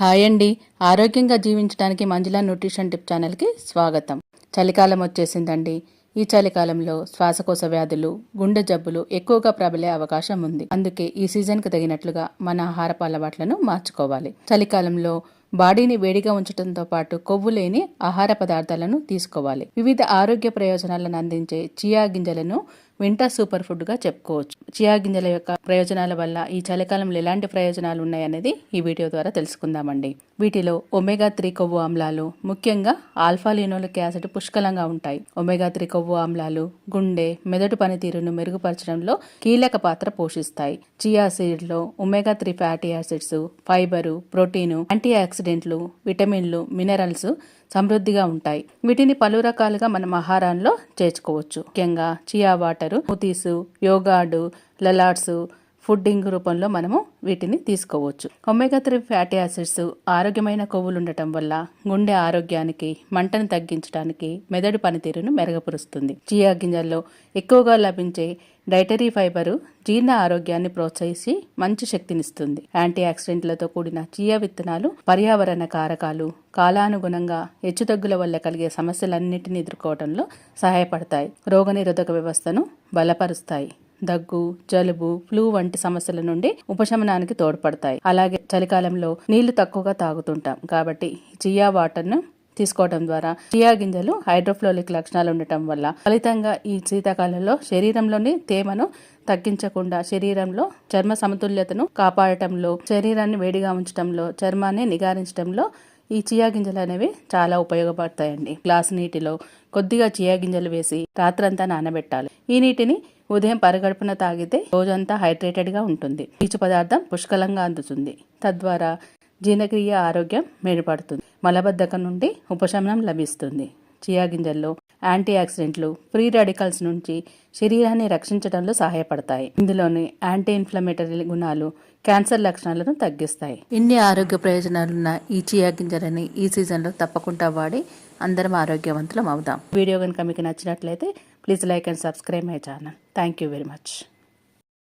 Hi అండి. ఆరోగ్యంగా జీవించడానికి మంజులా న్యూట్రిషన్ టిప్ ఛానల్కి స్వాగతం. చలికాలం వచ్చేసిందండి. ఈ చలికాలంలో శ్వాసకోశ వ్యాధులు గుండె జబ్బులు ఎక్కువగా ప్రబలే అవకాశం ఉంది. అందుకే ఈ సీజన్కి తగినట్లుగా మన ఆహారపు అలవాట్లను మార్చుకోవాలి. చలికాలంలో బాడీని వేడిగా ఉంచడంతో పాటు కొవ్వు లేని ఆహార పదార్థాలను తీసుకోవాలి. వివిధ ఆరోగ్య ప్రయోజనాలను అందించే చియా గింజలను వింటర్ సూపర్ ఫుడ్గా చెప్పుకోవచ్చు. చియా గింజల యొక్క ప్రయోజనాల వల్ల ఈ చలికాలంలో ఎలాంటి ప్రయోజనాలు ఉన్నాయనేది ఈ వీడియో ద్వారా తెలుసుకుందామండి. వీటిలో ఒమేగా త్రీ కొవ్వు ఆమ్లాలు ముఖ్యంగా ఆల్ఫాలినోలిక్ యాసిడ్ పుష్కలంగా ఉంటాయి. ఒమేగా త్రీ కొవ్వు ఆమ్లాలు గుండె మెదడు పనితీరును మెరుగుపరచడంలో కీలక పాత్ర పోషిస్తాయి. Chia సీడ్లో omega three fatty acids fibre protein anti ఆక్సిడెంట్లు విటమిన్లు మినరల్స్ సమృద్ధిగా ఉంటాయి. వీటిని పలు రకాలుగా మనం ఆహారంలో చేర్చుకోవచ్చు. ముఖ్యంగా chia water smoothies yogurt salads pudding రూపంలో మనము వీటిని తీసుకోవచ్చు. ఒమేగా త్రీ ఫ్యాటీ యాసిడ్స్ ఆరోగ్యమైన కొవ్వులు ఉండటం వల్ల గుండె ఆరోగ్యానికి మంటను తగ్గించడానికి మెదడు పనితీరును మెరుగుపరుస్తుంది. చియా గింజల్లో ఎక్కువగా లభించే డైటరీ ఫైబరు జీర్ణ ఆరోగ్యాన్ని ప్రోత్సహించి మంచి శక్తినిస్తుంది. యాంటీ ఆక్సిడెంట్లతో కూడిన చియా విత్తనాలు పర్యావరణ కారకాలు కాలానుగుణంగా హెచ్చుతగ్గుల వల్ల కలిగే సమస్యలన్నింటినీ ఎదుర్కోవడంలో సహాయపడతాయి. రోగనిరోధక వ్యవస్థను బలపరుస్తాయి. దగ్గు జలుబు ఫ్లూ వంటి సమస్యల నుండి ఉపశమనానికి తోడ్పడతాయి. అలాగే చలికాలంలో నీళ్ళు తక్కువగా తాగుతుంటాం. కాబట్టి చియా వాటర్ను తీసుకోవడం ద్వారా చియా గింజలు హైడ్రోఫ్లోలిక్ లక్షణాలు ఉండటం వల్ల ఫలితంగా ఈ శీతాకాలంలో శరీరంలోని తేమను తగ్గించకుండా శరీరంలో చర్మ సమతుల్యతను కాపాడటంలో శరీరాన్ని వేడిగా ఉంచడంలో చర్మాన్ని నిగారించడంలో ఈ చియా గింజలు అనేవి చాలా ఉపయోగపడతాయండి. గ్లాస్ నీటిలో కొద్దిగా చియా గింజలు వేసి రాత్రంతా నానబెట్టాలి. ఈ నీటిని ఉదయం పరగడుపున తాగితే రోజంతా హైడ్రేటెడ్గా ఉంటుంది. పీచు పదార్థం పుష్కలంగా అందుతుంది. తద్వారా జీర్ణక్రియ ఆరోగ్యం మెరుగుపడుతుంది మలబద్ధకం నుండి ఉపశమనం లభిస్తుంది. చియా గింజల్లో యాంటీ ఆక్సిడెంట్లు ఫ్రీ రాడికల్స్ నుంచి శరీరాన్ని రక్షించడంలో సహాయపడతాయి. ఇందులోని యాంటీ ఇన్ఫ్లమేటరీ గుణాలు క్యాన్సర్ లక్షణాలను తగ్గిస్తాయి. ఇన్ని ఆరోగ్య ప్రయోజనాలున్న ఈ చియా గింజలని ఈ సీజన్లో తప్పకుండా వాడి అందరం ఆరోగ్యవంతులం అవుదాం. వీడియో కనుక మీకు నచ్చినట్లయితే please like and subscribe my channel. Thank you very much.